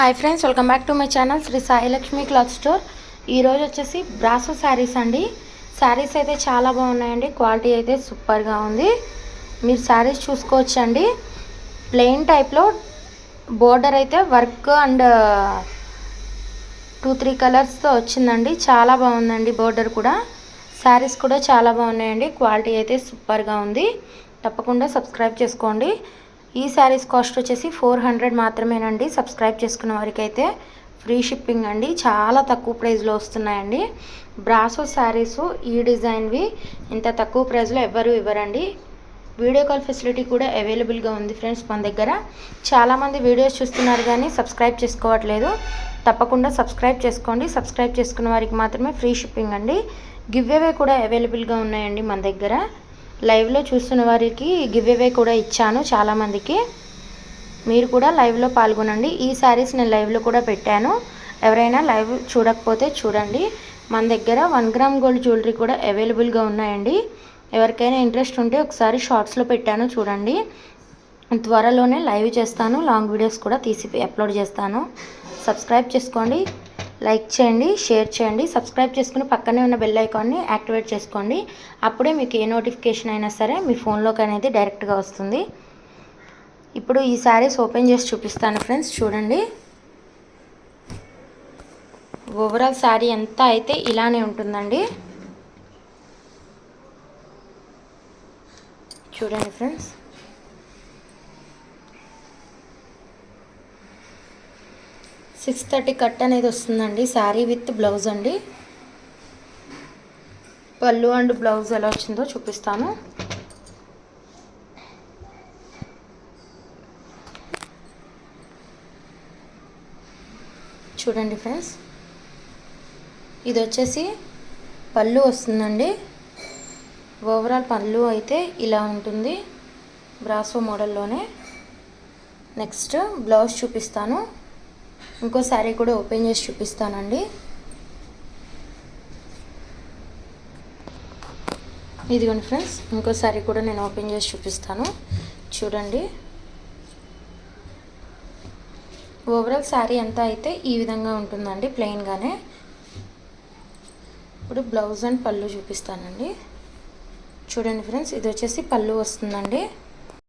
Hi friends welcome back to my channel Sri Sailakshmi cloth store ఈరోజు వచ్చేసి brasso saris అండి. శారీస్ అయితే చాలా బాగున్నాయండి. క్వాలిటీ అయితే సూపర్గా ఉంది. మీరు శారీస్ చూసుకోవచ్చండి. ప్లెయిన్ టైప్లో బోర్డర్ అయితే వర్క్ అండ్ టూ త్రీ కలర్స్తో వచ్చిందండి. చాలా బాగుందండి బోర్డర్ కూడా. శారీస్ కూడా చాలా బాగున్నాయండి. క్వాలిటీ అయితే సూపర్గా ఉంది. తప్పకుండా సబ్స్క్రైబ్ చేసుకోండి. ఈ శారీస్ కాస్ట్ వచ్చేసి ఫోర్ హండ్రెడ్ మాత్రమేనండి. సబ్స్క్రైబ్ చేసుకున్న వారికి అయితే ఫ్రీ షిప్పింగ్ అండి. చాలా తక్కువ ప్రైస్లో వస్తున్నాయండి. బ్రాసో శారీస్ ఈ డిజైన్వి. ఇంత తక్కువ ప్రైస్లో ఎవ్వరూ ఇవ్వరండి. వీడియో కాల్ ఫెసిలిటీ కూడా అవైలబుల్గా ఉంది ఫ్రెండ్స్ మన దగ్గర. చాలామంది వీడియోస్ చూస్తున్నారు కానీ సబ్స్క్రైబ్ చేసుకోవట్లేదు. తప్పకుండా సబ్స్క్రైబ్ చేసుకోండి. సబ్స్క్రైబ్ చేసుకున్న వారికి మాత్రమే ఫ్రీ షిప్పింగ్ అండి. గివ్ అవే కూడా అవైలబుల్గా ఉన్నాయండి మన దగ్గర. లైవ్లో చూస్తున్న వారికి గివ్ అవే కూడా ఇచ్చాను చాలామందికి మీరు కూడా లైవ్లో పాల్గొనండి. ఈ శారీస్ నేను లైవ్లో కూడా పెట్టాను. ఎవరైనా లైవ్ చూడకపోతే చూడండి. మన దగ్గర వన్ గ్రామ్ గోల్డ్ జ్యువెలరీ కూడా అవైలబుల్గా ఉన్నాయండి. ఎవరికైనా ఇంట్రెస్ట్ ఉంటే ఒకసారి షార్ట్స్లో పెట్టాను చూడండి. త్వరలోనే లైవ్ చేస్తాను. లాంగ్ వీడియోస్ కూడా తీసి అప్లోడ్ చేస్తాను. సబ్స్క్రైబ్ చేసుకోండి. లైక్ చేయండి షేర్ చేయండి సబ్స్క్రైబ్ చేసుకుని పక్కనే ఉన్న బెల్ ఐకాన్ని యాక్టివేట్ చేసుకోండి. అప్పుడే మీకు ఏ నోటిఫికేషన్ అయినా సరే మీ ఫోన్లోకి అనేది డైరెక్ట్గా వస్తుంది. ఇప్పుడు ఈ శారీస్ ఓపెన్ చేసి చూపిస్తాను ఫ్రెండ్స్ చూడండి. ఓవరాల్ శారీ ఎంత అయితే ఇలానే ఉంటుందండి. చూడండి ఫ్రెండ్స్. సిక్స్ థర్టీ కట్ అనేది వస్తుందండి శారీ విత్ బ్లౌజ్ అండి. పళ్ళు అండ్ బ్లౌజ్ ఎలా వచ్చిందో చూపిస్తాను. చూడండి ఫ్రెండ్స్ ఇది వచ్చేసి పళ్ళు వస్తుందండి. ఓవరాల్ పళ్ళు అయితే ఇలా ఉంటుంది బ్రాసో మోడల్లోనే. నెక్స్ట్ బ్లౌజ్ చూపిస్తాను. ఇంకో శారీ కూడా ఓపెన్ చేసి చూపిస్తానండి. ఇదిగోండి ఫ్రెండ్స్ ఇంకో శారీ కూడా నేను ఓపెన్ చేసి చూపిస్తాను. చూడండి. ఓవరాల్ శారీ అంతా అయితే ఈ విధంగా ఉంటుందండి ప్లెయిన్గానే ఇప్పుడు బ్లౌజ్ అండ్ పళ్ళు చూపిస్తానండి. చూడండి ఫ్రెండ్స్ ఇది వచ్చేసి పళ్ళు వస్తుందండి.